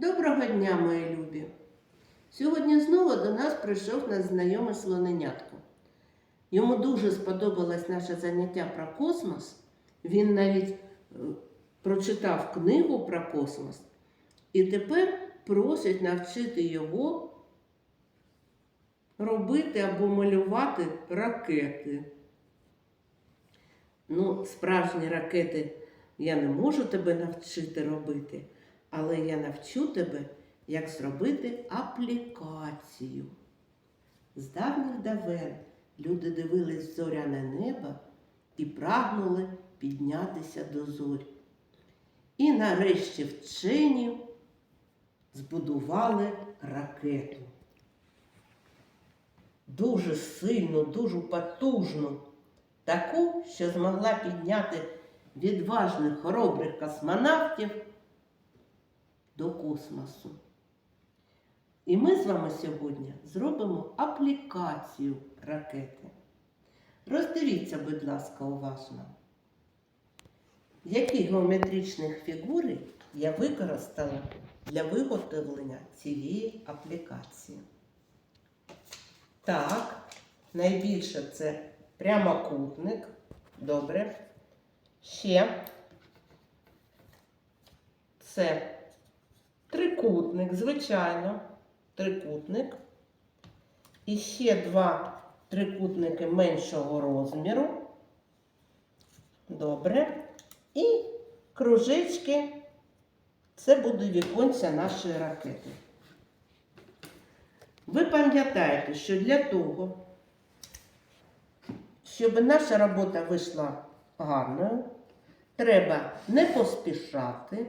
Доброго дня, мої любі! Сьогодні знову до нас прийшов наш знайомий слоненятко. Йому дуже сподобалось наше заняття про космос. Він навіть е, прочитав книгу про космос і тепер просить навчити його робити або малювати ракети. Ну, справжні ракети я не можу тебе навчити робити, але я навчу тебе, як зробити аплікацію. З давніх давен люди дивились зоряне небо і прагнули піднятися до зорі. І нарешті вчені збудували ракету. Дуже сильну, дуже потужну, таку, що змогла підняти відважних хоробрих космонавтів до космосу. І ми з вами сьогодні зробимо аплікацію ракети. Роздивіться, будь ласка, уважно, які геометричні фігури я використала для виготовлення цієї аплікації. Так, найбільше це прямокутник. Добре. Ще це трикутник, звичайно, трикутник. І ще два трикутники меншого розміру. Добре. І кружечки. Це буде віконця нашої ракети. Ви пам'ятаєте, що для того, щоб наша робота вийшла гарною, треба не поспішати,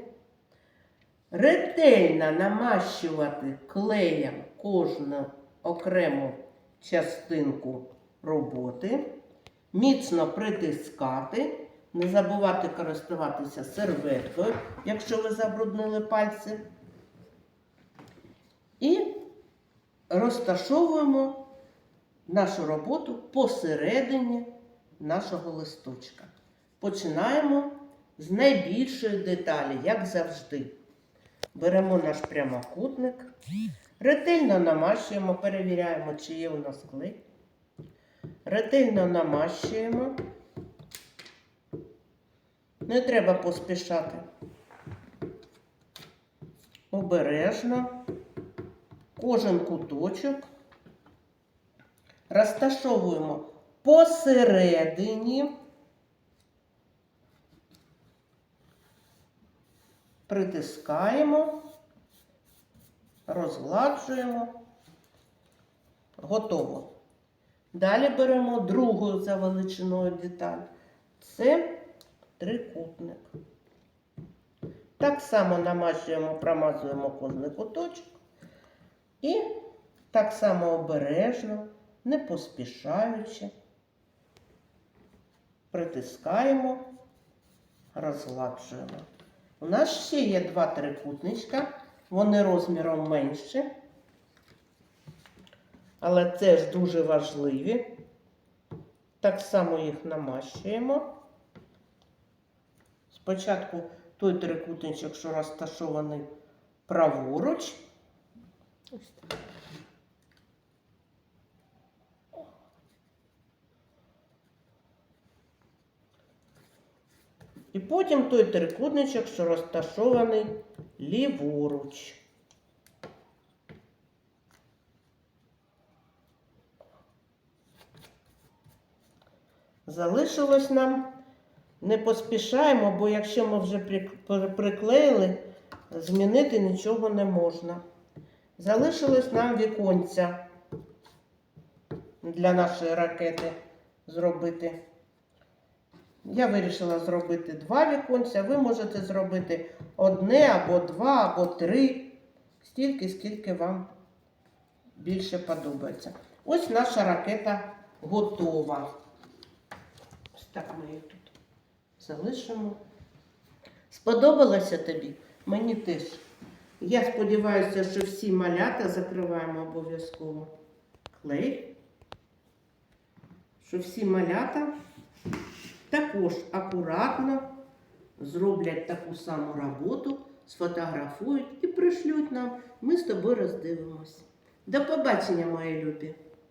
ретельно намащувати клеєм кожну окрему частинку роботи, міцно притискати, не забувати користуватися серветкою, якщо ви забруднили пальці. І розташовуємо нашу роботу посередині нашого листочка. Починаємо з найбільшої деталі, як завжди. Беремо наш прямокутник, ретельно намащуємо, перевіряємо, чи є у нас клей. Ретельно намащуємо. Не треба поспішати. Обережно кожен куточок розташовуємо посередині, притискаємо, розгладжуємо. Готово. Далі беремо другу за величиною деталь. Це трикутник. Так само намащуємо, промазуємо кожний куточок. І так само обережно, не поспішаючи, притискаємо, розгладжуємо. У нас ще є два трикутничка, вони розміром менші, але теж дуже важливі. Так само їх намащуємо. Спочатку той трикутничок, що розташований праворуч. Ось так. І потім той трикутничок, що розташований ліворуч. Залишилось нам, не поспішаємо, бо якщо ми вже при- при- приклеїли, змінити нічого не можна. Залишилось нам віконця для нашої ракети зробити. Я вирішила зробити два віконця. Ви можете зробити одне або два, або три. Стільки, скільки вам більше подобається. Ось наша ракета готова. Ось так ми її тут залишимо. Сподобалося тобі? Мені теж. Я сподіваюся, що всі малята закриваємо обов'язково клей. Що всі малята також акуратно зроблять таку саму роботу сфотографують і пришлють нам. Ми з тобою роздивимось. До побачення, мої любі!